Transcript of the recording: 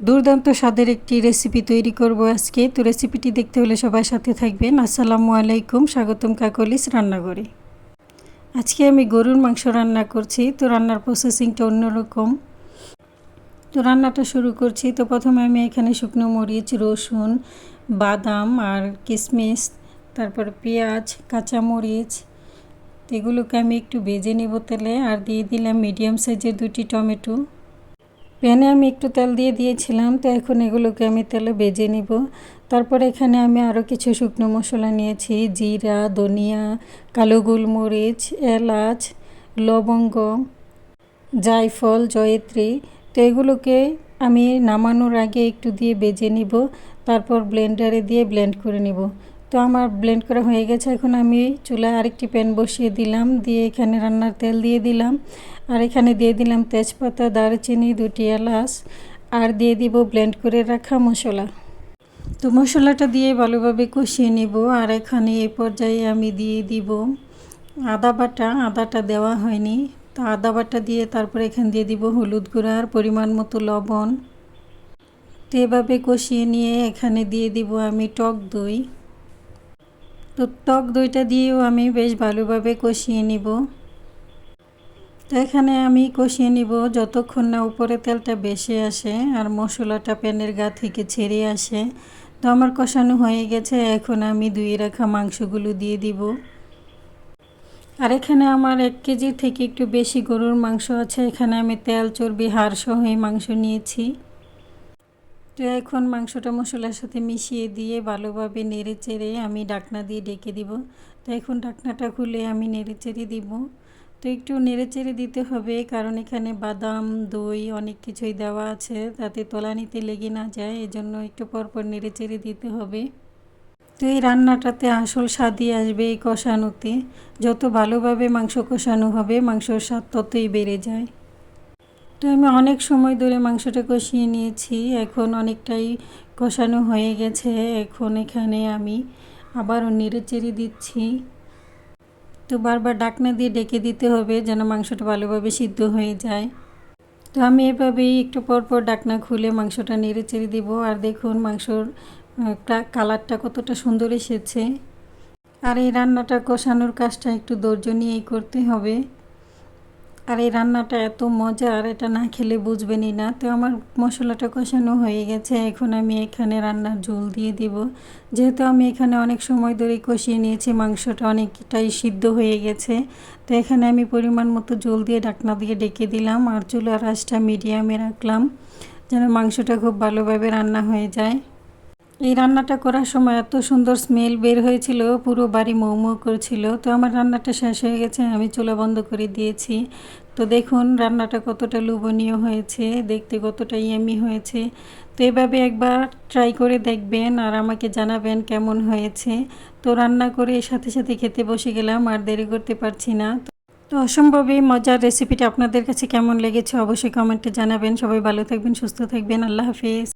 দুর্দান্ত স্বাদের একটি রেসিপি তৈরি করব আজকে। তো রেসিপিটি দেখতে হলে সবাই সাথে থাকবেন। আসসালামু আলাইকুম, স্বাগতম কাকলিস রান্নাঘরে। আজকে আমি গরুর মাংস রান্না করছি। তো রান্নার প্রসেসিংটা অন্যরকম। তো রান্নাটা শুরু করছি। তো প্রথমে আমি এখানে শুকনো মরিচ, রসুন, বাদাম আর কিশমিশ তারপর পেঁয়াজ, কাঁচামরিচ, এগুলোকে আমি একটু ভেজে নেব তেলে। আর দিয়ে দিলাম মিডিয়াম সাইজের দুটি টমেটো। প্যানে আমি একটু তেল দিয়ে দিয়েছিলাম, তো এখন এগুলোকে আমি তেলে বেজে নিব। তারপর এখানে আমি আরও কিছু শুকনো মশলা নিয়েছি, জিরা, ধনিয়া, কালো গোলমরিচ, এলাচ, লবঙ্গ, জায়ফল, জয়ত্রী, তো এগুলোকে আমি নামানোর আগে একটু দিয়ে বেজে নিব, তারপর ব্লেন্ডারে দিয়ে ব্লেন্ড করে নিব। তো আমার ব্লেন্ড করা হয়ে গেছে। এখন আমি চুলায় আরেকটি প্যান বসিয়ে দিলাম, দিয়ে এখানে রান্নার তেল দিয়ে দিলাম। আর এখানে দিয়ে দিলাম তেজপাতা, দারচিনি, দুটি এলাচ। আর দিয়ে দিব ব্লেন্ড করে রাখা মশলা। তো মশলাটা দিয়ে ভালোভাবে কষিয়ে নিব। আর এখানে এই পর্যায়ে আমি দিয়ে দিব আদা বাটা। আদাটা দেওয়া হয়নি। তো আদা বাটা দিয়ে তারপরে এখানে দিয়ে দিব হলুদ গুঁড়া আর পরিমাণ মতো লবণ। তো এভাবে কষিয়ে নিয়ে এখানে দিয়ে দিব আমি টক দই। তো টক দইটা দিয়েও আমি বেশ ভালোভাবে কষিয়ে নিব। তো এখানে আমি কষিয়ে নিব যতক্ষণ না উপরে তেলটা বেশি আসে আর মশলাটা প্যানের গা থেকে ছেড়ে আসে। তো আমার কষানো হয়ে গেছে, এখন আমি ধুয়ে রাখা মাংসগুলো দিয়ে দিব। আর এখানে আমার এক কেজি থেকে একটু বেশি গরুর মাংস আছে, এখানে আমি তেল, চর্বি হাড় সহ এই মাংস নিয়েছি। তো এখন মাংসটা মশলার সাথে মিশিয়ে দিয়ে ভালোভাবে নেড়ে চেড়ে আমি ডাকনা দিয়ে ডেকে দিব। তো এখন ডাকনাটা খুলে আমি নেড়ে চেড়ে দিব। তো একটু নেড়ে চেড়ে দিতে হবে কারণ এখানে বাদাম, দই অনেক কিছুই দেওয়া আছে। তাতে তলানিতে লেগে না যায়, এজন্য একটু পরপর নেড়ে চেড়ে দিতে হবে। তো এই রান্নাটাতে আসল স্বাদই আসবে এই কষানোতে। যত ভালোভাবে মাংস কষানো হবে, মাংসর স্বাদ ততই বেড়ে যায়। তো আমি অনেক সময় ধরে মাংসটা কষিয়ে নিয়েছি। এখন অনেকটাই কষানো হয়ে গেছে। এখন এখানে আমি আবারও নেড়ে চেড়ে দিচ্ছি। তো বারবার ডাকনা দিয়ে ডেকে দিতে হবে যেন মাংসটা ভালোভাবে সিদ্ধ হয়ে যায়। তো আমি এভাবেই একটু পর পর ডাকনা খুলে মাংসটা নেড়ে চেড়ে দিব। আর দেখুন মাংসর কালারটা কতটা সুন্দর এসেছে। আর এই রান্নাটা কষানোর কাজটা একটু ধৈর্য নিয়েই করতে হবে। আর এই রান্নাটা এত মজা আর এটা না খেলে বুঝবেনই না। তো আমার মশলাটা কষানো হয়ে গেছে, এখন আমি এখানে রান্নার ঝোল দিয়ে দিব। যেহেতু আমি এখানে অনেক সময় ধরে কষিয়ে নিয়েছি, মাংসটা অনেকটাই সিদ্ধ হয়ে গেছে। তো এখানে আমি পরিমাণ মতো জল দিয়ে ডাকনা দিয়ে ডেকে দিলাম, আর চুলার আঁচটা মিডিয়ামে রাখলাম, যেন মাংসটা খুব ভালোভাবে রান্না হয়ে যায়। এই রান্নাটা করার সময় এত সুন্দর স্মেল বের হয়েছিল, পুরো বাড়ি মৌমৌ করছিল। তো আমার রান্নাটা শেষ হয়ে গেছে, আমি চুলা বন্ধ করে দিয়েছি। তো দেখুন রান্নাটা কতটা লোভনীয় হয়েছে, দেখতে কতটা ইয়ামি হয়েছে। তো এভাবে একবার ট্রাই করে দেখবেন আর আমাকে জানাবেন কেমন হয়েছে। তো রান্না করে সাথে সাথে খেতে বসে গেলাম, আর দেরি করতে পারছি না। তো অসম্ভবই মজার রেসিপিটা আপনাদের কাছে কেমন লেগেছে অবশ্যই কমেন্টে জানাবেন। সবাই ভালো থাকবেন, সুস্থ থাকবেন, আল্লাহ হাফিজ।